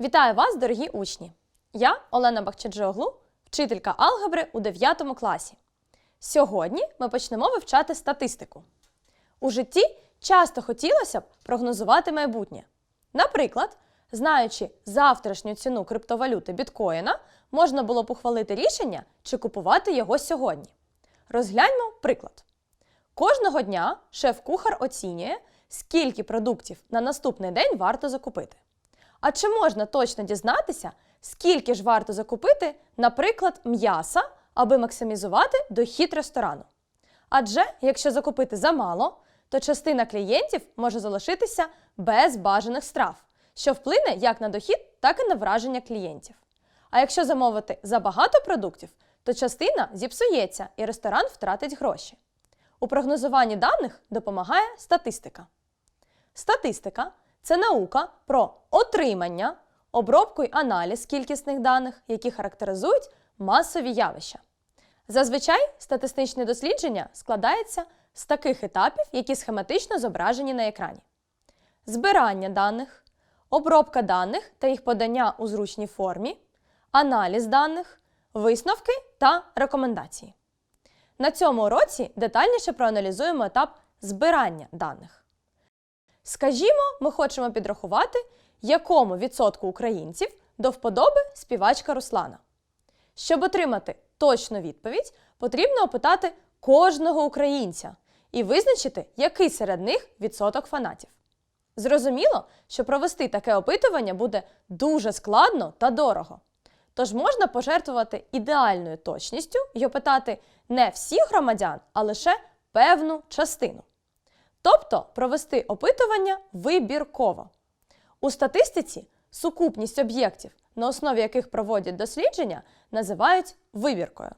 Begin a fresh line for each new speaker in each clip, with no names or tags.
Вітаю вас, дорогі учні! Я Олена Бахчаджоглу, вчителька алгебри у 9 класі. Сьогодні ми почнемо вивчати статистику. У житті часто хотілося б прогнозувати майбутнє. Наприклад, знаючи завтрашню ціну криптовалюти біткоїна, можна було б ухвалити рішення, чи купувати його сьогодні. Розгляньмо приклад. Кожного дня шеф-кухар оцінює, скільки продуктів на наступний день варто закупити. А чи можна точно дізнатися, скільки ж варто закупити, наприклад, м'яса, аби максимізувати дохід ресторану? Адже якщо закупити замало, то частина клієнтів може залишитися без бажаних страв, що вплине як на дохід, так і на враження клієнтів. А якщо замовити забагато продуктів, то частина зіпсується і ресторан втратить гроші. У прогнозуванні даних допомагає статистика. Статистика це наука про отримання, обробку й аналіз кількісних даних, які характеризують масові явища. Зазвичай статистичне дослідження складається з таких етапів, які схематично зображені на екрані: збирання даних, обробка даних та їх подання у зручній формі, аналіз даних, висновки та рекомендації. На цьому уроці детальніше проаналізуємо етап збирання даних. Скажімо, ми хочемо підрахувати, якому відсотку українців до вподоби співачка Руслана. Щоб отримати точну відповідь, потрібно опитати кожного українця і визначити, який серед них відсоток фанатів. Зрозуміло, що провести таке опитування буде дуже складно та дорого. Тож можна пожертвувати ідеальною точністю і опитати не всіх громадян, а лише певну частину. Тобто провести опитування вибірково. У статистиці сукупність об'єктів, на основі яких проводять дослідження, називають вибіркою.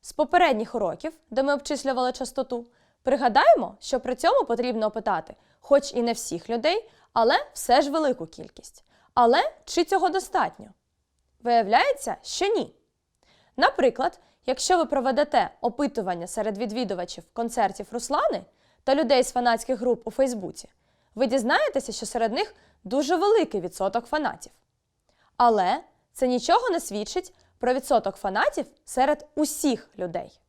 З попередніх уроків, де ми обчислювали частоту, пригадаємо, що при цьому потрібно опитати, хоч і не всіх людей, але все ж велику кількість. Але чи цього достатньо? Виявляється, що ні. Наприклад, якщо ви проведете опитування серед відвідувачів концертів Руслани та людей з фанатських груп у Фейсбуці, ви дізнаєтеся, що серед них дуже великий відсоток фанатів. Але це нічого не свідчить про відсоток фанатів серед усіх людей.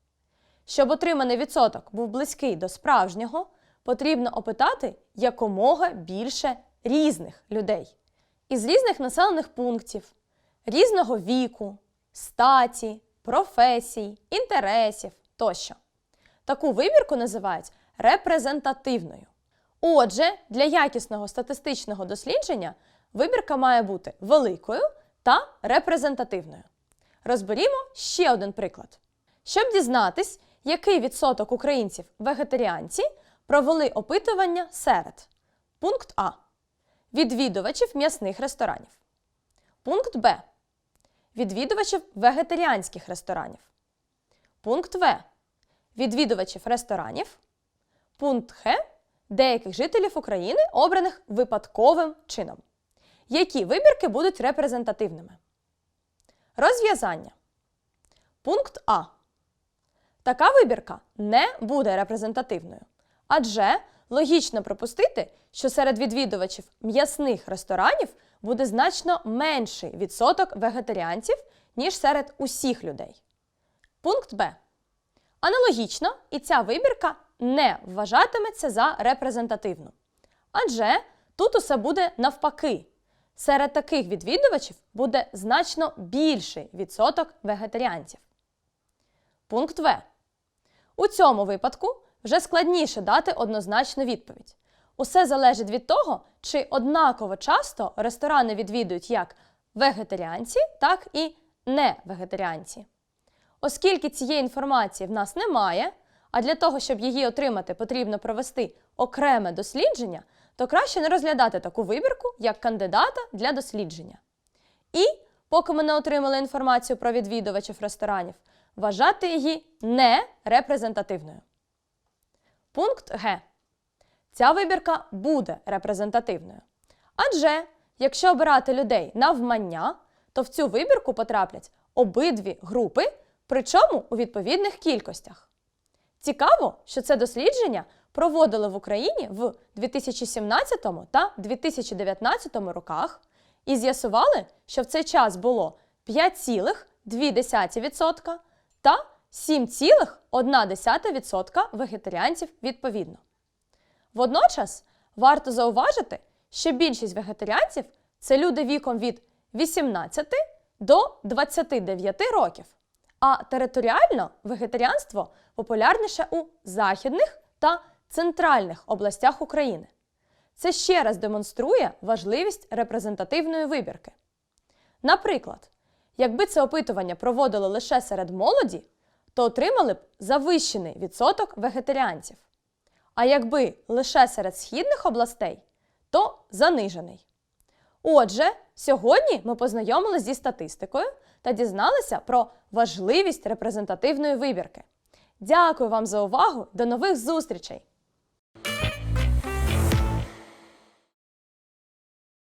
Щоб отриманий відсоток був близький до справжнього, потрібно опитати якомога більше різних людей із різних населених пунктів, різного віку, статі, професій, інтересів тощо. Таку вибірку називають репрезентативною. Отже, для якісного статистичного дослідження вибірка має бути великою та репрезентативною. Розберімо ще один приклад. Щоб дізнатись, який відсоток українців вегетаріанці провели опитування серед пункт А. Відвідувачів м'ясних ресторанів. Пункт Б. Відвідувачів вегетаріанських ресторанів. Пункт В. Відвідувачів ресторанів. Пункт Х. Деяких жителів України, обраних випадковим чином. Які вибірки будуть репрезентативними? Розв'язання. Пункт А. Така вибірка не буде репрезентативною. Адже логічно припустити, що серед відвідувачів м'ясних ресторанів буде значно менший відсоток вегетаріанців, ніж серед усіх людей. Пункт Б. Аналогічно, і ця вибірка не вважатиметься за репрезентативну. Адже тут усе буде навпаки. Серед таких відвідувачів буде значно більший відсоток вегетаріанців. Пункт В. У цьому випадку вже складніше дати однозначну відповідь. Усе залежить від того, чи однаково часто ресторани відвідують як вегетаріанці, так і невегетаріанці. Оскільки цієї інформації в нас немає, а для того, щоб її отримати, потрібно провести окреме дослідження, то краще не розглядати таку вибірку як кандидата для дослідження. І, поки ми не отримали інформацію про відвідувачів ресторанів, вважати її не репрезентативною. Пункт Г. Ця вибірка буде репрезентативною. Адже, якщо обирати людей навмання, то в цю вибірку потраплять обидві групи, причому у відповідних кількостях. Цікаво, що це дослідження проводили в Україні в 2017 та 2019 роках, і з'ясували, що в цей час було 5,2% та 7,1% вегетаріанців відповідно. Водночас варто зауважити, що більшість вегетаріанців це люди віком від 18 до 29 років, а територіально вегетаріанство популярніше у західних та центральних областях України. Це ще раз демонструє важливість репрезентативної вибірки. Наприклад, якби це опитування проводили лише серед молоді, то отримали б завищений відсоток вегетаріанців. А якби лише серед східних областей, то занижений. Отже, сьогодні ми познайомилися зі статистикою та дізналися про важливість репрезентативної вибірки. Дякую вам за увагу! До нових зустрічей!